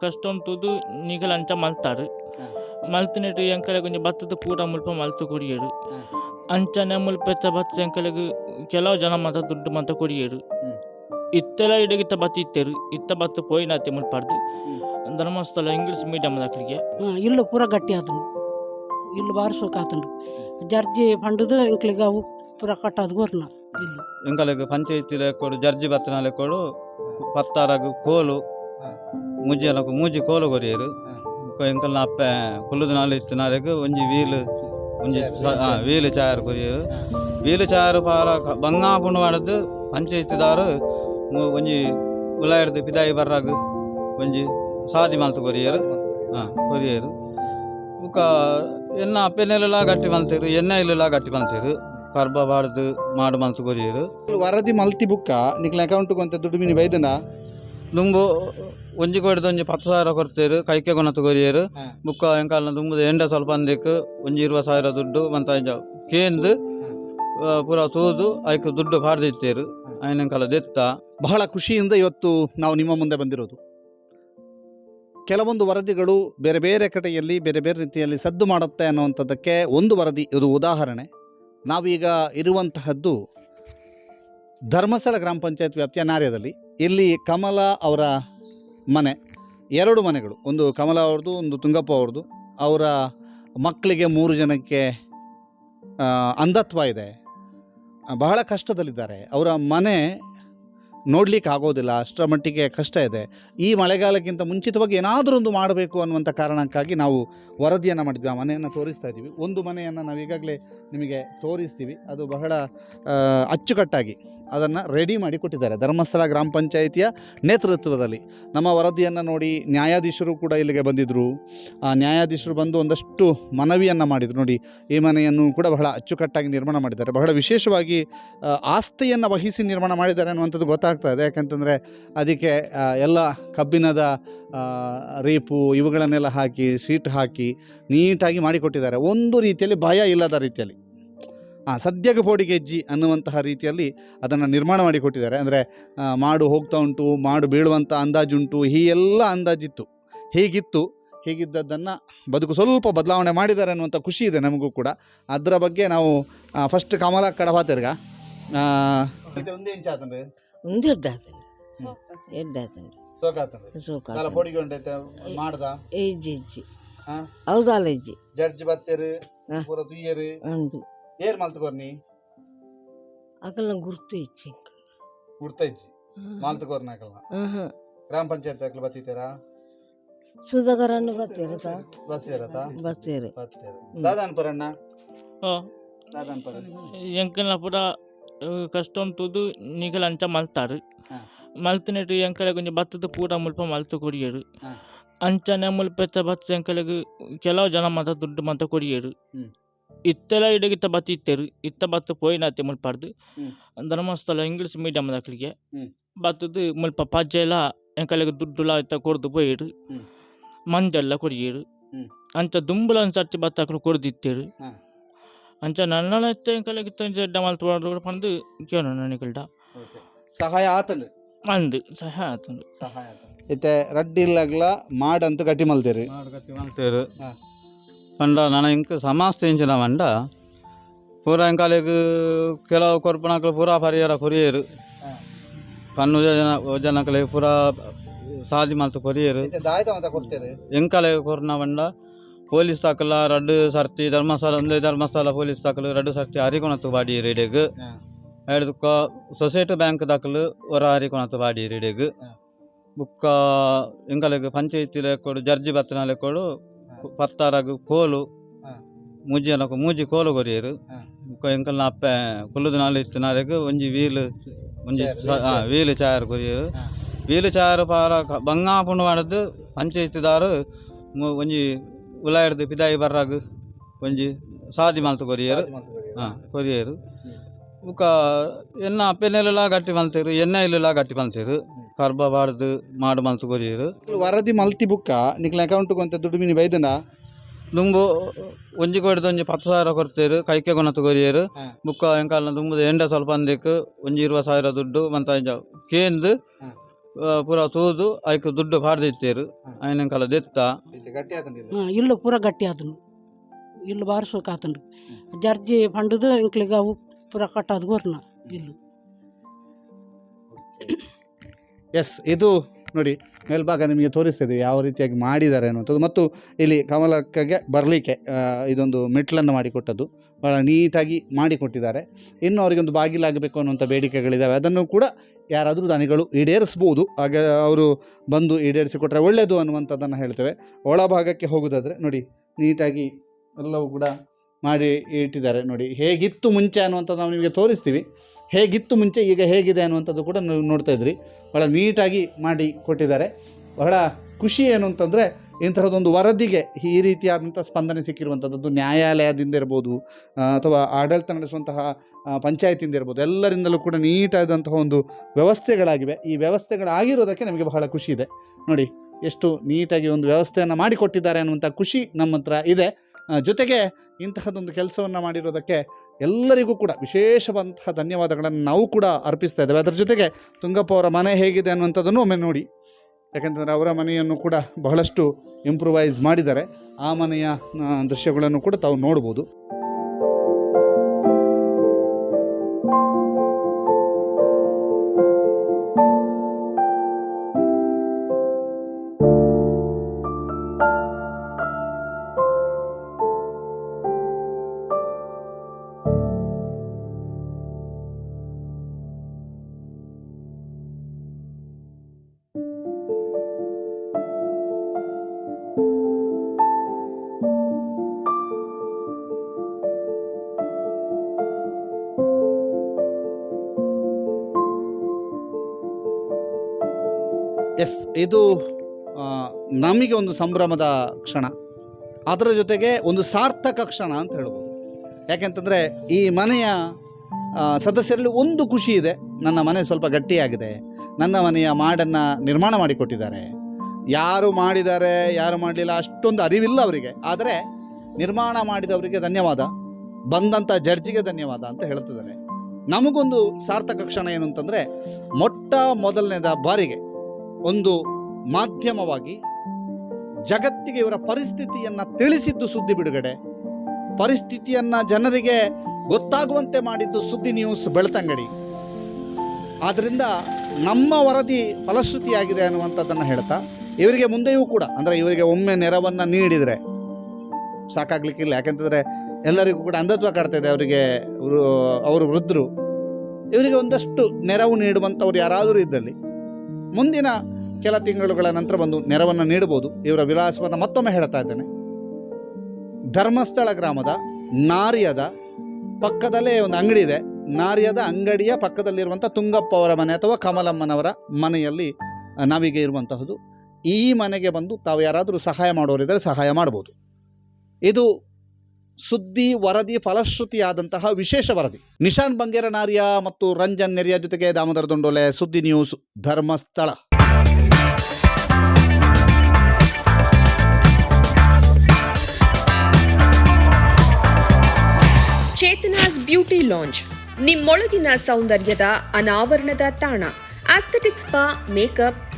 ಕಷ್ಟ ಉಂಟುದು ನಿಗಲ ಅಂಚ ಮಲ್ತಾರು. ಮಲ್ತಿನಿಟ್ಟು ಎಂಕಲೆ ಕೊಂಚ ಭತ್ತದ ಪೂರ ಮುಲ್ಪ ಮಲ್ತು ಕೊಡಿಯರು. ಹ್ಮ್. ಅಂಚನೆ ಮುಲ್ಪೆತ್ತ ಭತ್ತ ಎಂಕಲೆಗ್ ಕೆಲವು ಜನ ಮಾತ ದುಡ್ಡು ಮಾತ ಕೊಡಿಯರು. ಇತ್ತೆಲ್ಲ ಇಡಗಿತ್ತ ಭತ್ತ ಇತ್ತೇರು ಇತ್ತ ಭತ್ತ ಪೋಯಿನಾತಿ ಮುಲ್ಪಾರ್ದು. ಧರ್ಮಸ್ಥಳ ಇಂಗ್ಲೀಷ್ ಮೀಡಿಯಂ ದಾಖಲಿಗೆ. ಇಲ್ಲು ಪೂರ ಗಟ್ಟಿ ಆತಂಡು. ಇಲ್ಲು ಬಾರಿ ಸುಖ ಆತಂಡು. ಜರ್ಜಿ ಪಂಡದು ಇಂಕ್ಲಿಗೆ ಅವು ಪೂರ ಕಟ್ಟದು ಗೋರ್ನ. ಎಂಕಲೆಗ್ ಪಂಚಾಯತಿ ಲೆಕ್ಕೋಡು ಜರ್ಜಿ ಬತ್ತನ ಲೆಕ್ಕೋಡು ಪತ್ತಾರಗ್ ಕೋಲು ಮೂಜಿ ಅಲಕು ಮೂಜಿ ಕೋಲು ಕೊರಿಯರು. ಎಂಕಲ್ನ ಅಪ್ಪೆ ಕುಲ್ಲುದು ನಾಲ್ ಇತ್ತು ನಾಳೆಗ್ ಒಂಜಿ ವೀಲ್ ಒಂಜಿ ಚಾರ್, ಆ, ವೀಲ್ ಚಾರ್ ಕೊರಿಯರು. ವೀಲ್ ಚಾರ್ ಪಾಲ ಬಂಗಾಪುಂಡು ಮಾಡದ್ದು ಪಂಚಾಯತಿದಾರು ಮು- ಒಂಜಿ ಉಲಾಯಿಡ್ದು ಪಿದಾಯಿ ಬರ್ರಾಗ್ ಒಂಜಿ ಸಾದಿ ಮಲ್ತು ಕೊರಿಯರು. ಹಾಂ ಕೊರಿಯರು. ಬುಕ್ಕ ಎನ್ನ ಅಪ್ಪೆನೆಲ್ಲ ಗಟ್ಟಿ ಮಲ್ತಿರು ಎಣ್ಣೆ ಇಲ್ಲ ಗಟ್ಟಿ ಮಲ್ತಿರು ಕರ್ಬ ಮಾಡು ಮಂತ್ ಕೊರಿಯರು. ವರದಿ ಮಲ್ತಿ ಬುಕ್ಕ ನಿಕ್ಲ ಅಕೌಂಟ್ ಕೊಂತ ದುಡ್ಡು ಮಿನಿ ಬೈದನ? ದುಂಬು ಒಂಜಿ ಕೊಡ್ದು ಒಂಜಿ ಪತ್ತು ಸಾವಿರ ಕೊಡ್ತೇರು ಕೈಕೆ ಕೊನತ್ತು ಕೊರಿಯರು. ಬುಕ್ಕ ಎಂಕಾಲ ತುಂಬುದು ಎಂಡ ಸ್ವಲ್ಪ ಅಂದಿಕ್ ಒಂಜಿ ಇರುವ ಸಾವಿರ ದುಡ್ಡು ಮಂತ ಇಂಜ ಕೇಂದು ಪೂರ ತೂದು ಐಕ್ ದುಡ್ಡು ಪಾಡ್ದಿತ್ತೇರು ಆಯ್ನಂಕಾಲ ದೆತ್ತ. ಬಹಳ ಖುಷಿಯಿಂದ ಇವತ್ತು ನಾವು ನಿಮ್ಮ ಮುಂದೆ ಬಂದಿರೋದು. ಕೆಲವೊಂದು ವರದಿಗಳು ಬೇರೆ ಬೇರೆ ಕಡೆಯಲ್ಲಿ ಬೇರೆ ಬೇರೆ ರೀತಿಯಲ್ಲಿ ಸದ್ದು ಮಾಡುತ್ತೆ ಅನ್ನುವಂಥದ್ದಕ್ಕೆ ಒಂದು ವರದಿ ಇದು ಉದಾಹರಣೆ. ನಾವೀಗ ಇರುವಂತಹದ್ದು ಧರ್ಮಸ್ಥಳ ಗ್ರಾಮ ಪಂಚಾಯತ್ ವ್ಯಾಪ್ತಿಯ ನಾರ್ಯದಲ್ಲಿ. ಇಲ್ಲಿ ಕಮಲ ಅವರ ಮನೆ, ಎರಡು ಮನೆಗಳು. ಒಂದು ಕಮಲ ಅವ್ರದ್ದು, ಒಂದು ತುಂಗಪ್ಪ ಅವ್ರದ್ದು. ಅವರ ಮಕ್ಕಳಿಗೆ ಮೂರು ಜನಕ್ಕೆ ಅಂಧತ್ವ ಇದೆ. ಬಹಳ ಕಷ್ಟದಲ್ಲಿದ್ದಾರೆ. ಅವರ ಮನೆ ನೋಡ್ಲಿಕ್ಕೆ ಆಗೋದಿಲ್ಲ ಅಷ್ಟರ ಮಟ್ಟಿಗೆ ಕಷ್ಟ ಇದೆ. ಈ ಮಳೆಗಾಲಕ್ಕಿಂತ ಮುಂಚಿತವಾಗಿ ಏನಾದರೂ ಒಂದು ಮಾಡಬೇಕು ಅನ್ನುವಂಥ ಕಾರಣಕ್ಕಾಗಿ ನಾವು ವರದಿಯನ್ನು ಮಾಡಿದ್ವಿ, ಆ ಮನೆಯನ್ನು ತೋರಿಸ್ತಾ ಇದ್ದೀವಿ. ಒಂದು ಮನೆಯನ್ನು ನಾವು ಈಗಾಗಲೇ ನಿಮಗೆ ತೋರಿಸ್ತೀವಿ. ಅದು ಬಹಳ ಅಚ್ಚುಕಟ್ಟಾಗಿ ಅದನ್ನು ರೆಡಿ ಮಾಡಿ ಕೊಟ್ಟಿದ್ದಾರೆ. ಧರ್ಮಸ್ಥಳ ಗ್ರಾಮ ಪಂಚಾಯಿತಿಯ ನೇತೃತ್ವದಲ್ಲಿ. ನಮ್ಮ ವರದಿಯನ್ನು ನೋಡಿ ನ್ಯಾಯಾಧೀಶರು ಕೂಡ ಇಲ್ಲಿಗೆ ಬಂದಿದ್ದರು ಆ ನ್ಯಾಯಾಧೀಶರು ಬಂದು ಒಂದಷ್ಟು ಮನವಿಯನ್ನು ಮಾಡಿದರು. ನೋಡಿ, ಈ ಮನೆಯನ್ನು ಕೂಡ ಬಹಳ ಅಚ್ಚುಕಟ್ಟಾಗಿ ನಿರ್ಮಾಣ ಮಾಡಿದ್ದಾರೆ. ಬಹಳ ವಿಶೇಷವಾಗಿ ಆಸ್ತಿಯನ್ನು ವಹಿಸಿ ನಿರ್ಮಾಣ ಮಾಡಿದ್ದಾರೆ ಅನ್ನುವಂಥದ್ದು ಗೊತ್ತಾಗ್ತಾ ಇದೆ ಯಾಕಂತಂದರೆ ಅದಕ್ಕೆ ಎಲ್ಲ ಕಬ್ಬಿಣದ ರೀಪು ಇವುಗಳನ್ನೆಲ್ಲ ಹಾಕಿ ಸೀಟ್ ಹಾಕಿ ನೀಟಾಗಿ ಮಾಡಿಕೊಟ್ಟಿದ್ದಾರೆ. ಒಂದು ರೀತಿಯಲ್ಲಿ ಭಯ ಇಲ್ಲದ ರೀತಿಯಲ್ಲಿ. ಹಾಂ ಸದ್ಯಕ್ಕೆ ಪೋಡಿಗೆ ಹೆಜ್ಜಿ ಅನ್ನುವಂತಹ ರೀತಿಯಲ್ಲಿ ಅದನ್ನು ನಿರ್ಮಾಣ ಮಾಡಿಕೊಟ್ಟಿದ್ದಾರೆ. ಅಂದರೆ ಮಾಡು ಹೋಗ್ತಾ ಉಂಟು, ಮಾಡು ಬೀಳುವಂಥ ಅಂದಾಜುಂಟು ಈ ಎಲ್ಲ ಅಂದಾಜಿತ್ತು. ಹೀಗಿತ್ತು. ಹೀಗಿದ್ದದ್ದನ್ನು ಬದುಕು ಸ್ವಲ್ಪ ಬದಲಾವಣೆ ಮಾಡಿದ್ದಾರೆ ಅನ್ನುವಂಥ ಖುಷಿ ಇದೆ ನಮಗೂ ಕೂಡ. ಅದರ ಬಗ್ಗೆ ನಾವು ಫಸ್ಟ್ ಕಮಲ ಕಡಬಾತಿರ್ಗ ಒಂದೇ ಇಂಚ ಆತಂದ್ರೆ? ಒಂದು ಎಡ್ಡಾತನ ಎಡ್ಡಾತನ ಹ್ಮ್. ಎಡ್ಡ ಆತಂಡು ಸೋಕ ಆತಂದ್ರೆ ಸೋಕ ಕಾಲ ಪೋಡಿಗೆ ಉಂಡೈತೆ ಮಾಡ್ದ? ಇಜ್ಜಿ ಹಾ? ಹೌದಲ್ಲ ಹೆಜ್ಜೆ ಜಡ್ಜ್ ಬತ್ತೇರು. ಪೂರ ತುಯ್ಯರು. ಅಂದು. ಏರ್ ಮಲ್ತುಕೋರ್ನಿ ಅಕಲ್ನ ಗುರ್ತು ಇಜ್ಜಿ ಗುರ್ತೈಜಿ ಮಾಲ್ತುಕೋರ್ನ ಹಾಕಲ್ಲ ಅಕಲ್ನ ಗ್ರಾಮ ಪಂಚಾಯತ್ ಹಾಕಲು ಬತ್ತಿದ್ದೀರಾ ಸುಧಾಕರನ್ನು ಬರ್ತಿರತ್ತ ಬಸ್ ಇರತ್ತಾ ಬರ್ತೀರಿ ಬತ್ತೇರು. ದಾದಾನ್ ಪರಣ್ಣ ಆ, ದಾದಾನ್ ಪರ ಎಂಕಲ್ನ ಪೂರ ಅಹ್, ಕಷ್ಟ ಉಂಟುದು ನಿಗಲ ಅಂಚ ಮಲ್ತಾರು ಹಾ. ಮಲ್ತಿನಿಟ್ಟು ಎಂಕಲೆ ಕೊಂಚ ಭತ್ತದ ಪೂರ ಮುಲ್ಪ ಮಲ್ತು ಕೊರಿಯರು. ಅಂಚನೆ ಮುಲ್ಪೆತ್ತ ಭತ್ತ ಎಂಕಲೆಗ್ ಕೆಲವು ಜನ ಮತ ದುಡ್ಡು ಮಾತ್ರ ಕೊರಿಯರು ಇತ್ತೆಲ ಇತ್ತೆಲ್ಲ ಇಡಗಿತ್ತ ಭತ್ತ ಇತ್ತೇರು ಇತ್ತ ಭತ್ತ ಪೋಯಿನಾತಿ ಮುಲ್ಪಾರ್ದು. ಧರ್ಮಸ್ಥಳ ಇಂಗ್ಲಿಷ್ ಮೀಡಿಯಂ ದಾಖಲಿಗೆ. ಭತ್ತದ ಮುಲ್ಪ ಪಜ್ಜೆಲ್ಲ ಎಂಕಲೆಗ್ ದುಡ್ಡುಲ ಇತ್ತ ಕೊಡ್ದು ಪೋಯಿರು. ಮಂಜೆಲ್ಲ ಕೊರಿಯರು ಅಂಚ ದುಂಬುಲ ಒಂದ್ಸರ್ತಿ ಭತ್ತ ಹಾಕಲು ಕೊಡ್ದಿತ್ತೇರು ಹಾ. ಅಂಚ ನನ್ನ ಎತ್ತ ಎಂಕಲೆಗ್ ಜಡ್ಡ ಮಲ್ತು ಪಂದು ಕೇಳೋಣ ನನಗಲ್ಡ ಸಹಾಯ ಆತಂಡು? ಅಂದು ಸಹ ಆತಂದು. ಸಹಾಯ ಇತ್ತೆ ರಡ್ಡಿ ಇಲ್ಲಾಗ್ಲ ಮಾಡಂತೂ ಗಟ್ಟಿ ಮಲ್ತೇರಿ? ಮಾಡು ಗಟ್ಟಿ ಮಲ್ತೇರು. ಹಾ. ಪಂಡ ನನ ಇಂಕ್ ಸಮಸ್ತ ಇಂಚಿನ ಪಂಡ. ಪೂರ ಎಂಕಾಲೆಗ್ ಕೆಲವು ಕೊರ್ಪಣಕ್ಲು ಪೂರ ಪರಿಹಾರ ಕೊರಿಯರು. ಹಾ. ಕಣ್ಣು ಜನ ಜನಕಲೆ ಪೂರ ಸಾದಿ ಮಲ್ತು ಕೊರಿಯರು. ದಾಯ್ತ ಅಂತ ಕೊಡ್ತೇರಿ? ಎಂಕಲೆ ಕೊರ್ನ ಬಂಡ ಪೊಲೀಸ್ ತಕಲ ರಡ್ಡು ಸರ್ತಿ ಧರ್ಮಸ್ಥಳ ಒಂದೇ ಧರ್ಮಸ್ಥಳ ಪೊಲೀಸ್ ತಕಲು ರಡ್ಡು ಸರ್ತಿ ಹರಿಕೊಣತ್ತು ಬಾಡಿ ರೀಡೆಗ್ ಹಾ. ಸೊಸೈಟಿ ಬ್ಯಾಂಕ್ ದಾಖಲು ಹೊರ ಹರಿಕೊಣತ್ತು ಬಾಡಿ ರೀಡೆಗ್. ಬುಕ್ಕ ಎಂಕಲೆಗ್ ಪಂಚಾಯತಿ ಲೆಕ್ಕೋಡು ಜರ್ಜಿ ಬತ್ತನ ಲೆಕ್ಕೋಡು. ಪತ್ತಾರಗ್ ಕೋಲು. ಮೂಜಿ ಮೂಜಿ ಕೋಲು ಕೊರಿಯರು. ಬುಕ್ಕ ಎಂಕಲ್ನ ಅಪ್ಪೆ ಕುಲ್ಲುದು ನಾಳೆ ಇತ್ತು ನಾಳೆಗ್ ಒಂಜಿ ವೀಲ್ ಒಂಜಿ ವೀಲು ಚಾಯರ್ ಕೊರಿಯರು. ವೀಲ್ ಚಾರ್ ಪಾರ ಬಂಗಾಪುಂಡು ಮಾಡದ್ದು ಪಂಚಾಯತಿದಾರು ಒಂಜಿ ಉಲಾಯಿಡ್ದು ಪಿದಾಯಿ ಬರ್ರಾಗ ಒಂಜಿ ಸಾದಿ ಮಲ್ತು ಕೊರಿಯರು. ಹಾಂ ಕೊರಿಯರು. ಬುಕ್ಕ ಎನ್ನ ಅಪ್ಪೆನೆಲ್ಲ ಗಟ್ಟಿ ಮಲ್ತೇರು ಎಣ್ಣೆ ಇಲ್ಲ ಗಟ್ಟಿ ಮಲ್ತೇರು. ಕರ್ಬ ಬಾಡ್ದು ಮಾಡು ಮಲ್ತು ಕೊರಿಯರು. ವರದಿ ಮಲ್ತಿ ಬುಕ್ಕ ನಿಕ್ಲ ಅಕೌಂಟ್ ಕೊಂತ ದುಡ್ಡು ಮಿನಿ ಬೈದನ? ದುಂಬು ಒಂಜಿ ಕೊಡ್ದು ಒಂಜಿ ಪತ್ತು ಸಾವಿರ ಕೊಡ್ತೇರು ಕೈಕೆ ಕೊನತ್ತು ಕೊರಿಯರು. ಬುಕ್ಕ ಎಂಕಾಲ ದುಂಬುದ ಎಂಡ ಸ್ವಲ್ಪ ಅಂದಿಕ್ ಒಂಜಿ ಇರುವ ಸಾವಿರ ದುಡ್ಡು ಮಂತ ಕೇಂದು ಪೂರ ತೂದು ಐಕೆ ದುಡ್ಡು ಪಾಡ್ದಿತ್ತೇರು ಕಾಲ ದೆತ್ತ. ಹಾಂ ಇಲ್ಲು ಪೂರ ಗಟ್ಟಿ ಆದನು ಇಲ್ಲ ಬಾರಿಸೋಕೆ ಆತನು ಜರ್ಜಿ ಪಂಡದು ಇಂಕ್ಲಿಗೆ ಅವು ಪೂರ ಕಟ್ಟಾದ ಗೋರ್ನ ಇಲ್ಲ. ಎಸ್ ಇದು ನೋಡಿ ಮೇಲ್ಭಾಗ ನಿಮಗೆ ತೋರಿಸ್ತಿದೀವಿ ಯಾವ ರೀತಿಯಾಗಿ ಮಾಡಿದ್ದಾರೆ ಅನ್ನುವಂಥದ್ದು. ಮತ್ತು ಇಲ್ಲಿ ಕಮಲಕ್ಕೆ ಬರಲಿಕ್ಕೆ ಇದೊಂದು ಮೆಟ್ಲನ್ನು ಮಾಡಿಕೊಟ್ಟದ್ದು. ಭಾಳ ನೀಟಾಗಿ ಮಾಡಿಕೊಟ್ಟಿದ್ದಾರೆ. ಇನ್ನು ಅವರಿಗೊಂದು ಬಾಗಿಲಾಗಬೇಕು ಅನ್ನುವಂಥ ಬೇಡಿಕೆಗಳಿದ್ದಾವೆ ಅದನ್ನು ಕೂಡ ಯಾರಾದರೂ ದಾನಿಗಳು ಈಡೇರಿಸ್ಬೋದು, ಆಗ ಅವರು ಬಂದು ಈಡೇರಿಸಿಕೊಟ್ರೆ ಒಳ್ಳೆಯದು ಅನ್ನುವಂಥದ್ದನ್ನು ಹೇಳ್ತೇವೆ. ಒಳಭಾಗಕ್ಕೆ ಹೋಗೋದಾದರೆ ನೋಡಿ, ನೀಟಾಗಿ ಎಲ್ಲವೂ ಕೂಡ ಮಾಡಿ ಇಟ್ಟಿದ್ದಾರೆ ನೋಡಿ. ಹೇಗಿತ್ತು ಮುಂಚೆ ಅನ್ನುವಂಥದ್ದು ನಾವು ನಿಮಗೆ ತೋರಿಸ್ತೀವಿ. ಹೇಗಿತ್ತು ಮುಂಚೆ, ಈಗ ಹೇಗಿದೆ ಅನ್ನುವಂಥದ್ದು ಕೂಡ ನೀವು ನೋಡ್ತಾ ಇದ್ರಿ ಭಾಳ ನೀಟಾಗಿ ಮಾಡಿ ಕೊಟ್ಟಿದ್ದಾರೆ. ಬಹಳ ಖುಷಿ ಏನು ಅಂತಂದರೆ ಇಂತಹದ್ದೊಂದು ವರದಿಗೆ ಈ ರೀತಿಯಾದಂಥ ಸ್ಪಂದನೆ ಸಿಕ್ಕಿರುವಂಥದ್ದು ನ್ಯಾಯಾಲಯದಿಂದ ಇರ್ಬೋದು ಅಥವಾ ಆಡಳಿತ ನಡೆಸುವಂತಹ ಪಂಚಾಯತಿಯಿಂದ ಇರ್ಬೋದು, ಎಲ್ಲರಿಂದಲೂ ಕೂಡ ನೀಟಾದಂತಹ ಒಂದು ವ್ಯವಸ್ಥೆಗಳಾಗಿವೆ. ಈ ವ್ಯವಸ್ಥೆಗಳಾಗಿರೋದಕ್ಕೆ ನಮಗೆ ಬಹಳ ಖುಷಿ ಇದೆ. ನೋಡಿ, ಎಷ್ಟು ನೀಟಾಗಿ ಒಂದು ವ್ಯವಸ್ಥೆಯನ್ನು ಮಾಡಿಕೊಟ್ಟಿದ್ದಾರೆ ಅನ್ನುವಂಥ ಖುಷಿ ನಮ್ಮ ಹತ್ರ ಇದೆ. ಜೊತೆಗೆ ಇಂತಹದ್ದೊಂದು ಕೆಲಸವನ್ನು ಮಾಡಿರೋದಕ್ಕೆ ಎಲ್ಲರಿಗೂ ಕೂಡ ವಿಶೇಷವಂತಹ ಧನ್ಯವಾದಗಳನ್ನು ನಾವು ಕೂಡ ಅರ್ಪಿಸ್ತಾ ಇದ್ದೇವೆ. ಅದರ ಜೊತೆಗೆ ತುಂಗಪ್ಪ ಅವರ ಮನೆ ಹೇಗಿದೆ ಅನ್ನುವಂಥದ್ದನ್ನು ಒಮ್ಮೆ ನೋಡಿ. ಯಾಕೆಂತಂದರೆ ಅವರ ಮನೆಯನ್ನು ಕೂಡ ಬಹಳಷ್ಟು ಇಂಪ್ರೂವೈಸ್ ಮಾಡಿದ್ದಾರೆ. ಆ ಮನೆಯ ದೃಶ್ಯಗಳನ್ನು ಕೂಡ ತಾವು ನೋಡ್ಬೋದು. ಎಸ್ ಇದು ನಮಗೆ ಒಂದು ಸಂಭ್ರಮದ ಕ್ಷಣ. ಅದರ ಜೊತೆಗೆ ಒಂದು ಸಾರ್ಥಕ ಕ್ಷಣ ಅಂತ ಹೇಳ್ಬೋದು. ಯಾಕೆಂತಂದರೆ, ಈ ಮನೆಯ ಸದಸ್ಯರಲ್ಲಿ ಒಂದು ಖುಷಿ ಇದೆ. ನನ್ನ ಮನೆ ಸ್ವಲ್ಪ ಗಟ್ಟಿಯಾಗಿದೆ. ನನ್ನ ಮನೆಯ ಮಾಡನ್ನು ನಿರ್ಮಾಣ ಮಾಡಿಕೊಟ್ಟಿದ್ದಾರೆ. ಯಾರು ಮಾಡಿದ್ದಾರೆ, ಯಾರು ಮಾಡಲಿಲ್ಲ ಅಷ್ಟೊಂದು ಅರಿವಿಲ್ಲ ಅವರಿಗೆ. ಆದರೆ, ನಿರ್ಮಾಣ ಮಾಡಿದವರಿಗೆ ಧನ್ಯವಾದ. ಬಂದಂಥ ಜಡ್ಜಿಗೆ ಧನ್ಯವಾದ ಅಂತ ಹೇಳ್ತಿದ್ದಾರೆ. ನಮಗೊಂದು ಸಾರ್ಥಕ ಕ್ಷಣ ಏನು ಮೊಟ್ಟ ಮೊದಲನೇದ ಬಾರಿಗೆ ಒಂದು ಮಾಧ್ಯಮವಾಗಿ ಜಗತ್ತಿಗೆ ಇವರ ಪರಿಸ್ಥಿತಿಯನ್ನು ತಿಳಿಸಿದ್ದು ಸುದ್ದಿ ಬಿಡುಗಡೆ. ಪರಿಸ್ಥಿತಿಯನ್ನು ಜನರಿಗೆ ಗೊತ್ತಾಗುವಂತೆ ಮಾಡಿದ್ದು ಸುದ್ದಿ ನ್ಯೂಸ್ ಬೆಳ್ತಂಗಡಿ. ಆದ್ದರಿಂದ ನಮ್ಮ ವರದಿ ಫಲಶ್ರುತಿಯಾಗಿದೆ ಅನ್ನುವಂಥದ್ದನ್ನು ಹೇಳ್ತಾ, ಇವರಿಗೆ ಮುಂದೆಯೂ ಕೂಡ, ಅಂದರೆ ಇವರಿಗೆ ಒಮ್ಮೆ ನೆರವನ್ನು ನೀಡಿದರೆ ಸಾಕಾಗಲಿಕ್ಕಿಲ್ಲ ಯಾಕೆಂತಂದರೆ ಎಲ್ಲರಿಗೂ ಕೂಡ ಅಂಧತ್ವ ಕಾಡ್ತಾಯಿದೆ ಅವರಿಗೆ ಅವರು ಅವರು ವೃದ್ಧರು. ಇವರಿಗೆ ಒಂದಷ್ಟು ನೆರವು ನೀಡುವಂಥವ್ರು ಯಾರಾದರೂ ಇದ್ದಲ್ಲಿ ಮುಂದಿನ ಕೆಲ ತಿಂಗಳುಗಳ ನಂತರ ಬಂದು ನೆರವನ್ನು ನೀಡಬಹುದು. ಇವರ ವಿಳಾಸವನ್ನು ಮತ್ತೊಮ್ಮೆ ಹೇಳ್ತಾ ಇದ್ದೇನೆ. ಧರ್ಮಸ್ಥಳ ಗ್ರಾಮದ ನಾರಿಯದ ಪಕ್ಕದಲ್ಲೇ ಒಂದು ಅಂಗಡಿ ಇದೆ. ನಾರಿಯದ ಅಂಗಡಿಯ ಪಕ್ಕದಲ್ಲಿರುವಂಥ ತುಂಗಪ್ಪ ಅವರ ಮನೆ ಅಥವಾ ಕಮಲಮ್ಮನವರ ಮನೆಯಲ್ಲಿ ನಾವಿಗೆ ಇರುವಂತಹದ್ದು. ಈ ಮನೆಗೆ ಬಂದು ತಾವು ಯಾರಾದರೂ ಸಹಾಯ ಮಾಡೋರಿದ್ದರೆ ಸಹಾಯ ಮಾಡ್ಬೋದು ಇದು ಸುದ್ದಿ, ವರದಿ, ಫಲಶ್ರುತಿಯಾದಂತಹ ವಿಶೇಷ ವರದಿ. ನಿಶಾನ್ ಬಂಗೇರ ನಾರಿಯ ಮತ್ತು ರಂಜನ್ ನೆರಿಯ ಜೊತೆಗೆ Damodara Dondole, Suddi news, Dharmasthala. Chetana's beauty launch ನಿಮ್ಮೊಳಗಿನ ಸೌಂದರ್ಯದ ಅನಾವರಣದ ತಾಣ. Aesthetic spa makeup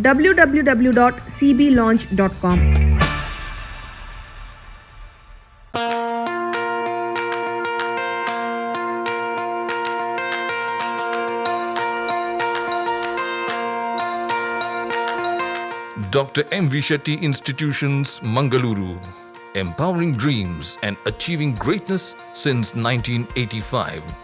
www.cblaunch.com. Dr. M. Vishati Institutions, Mangaluru. Empowering dreams and achieving greatness since 1985.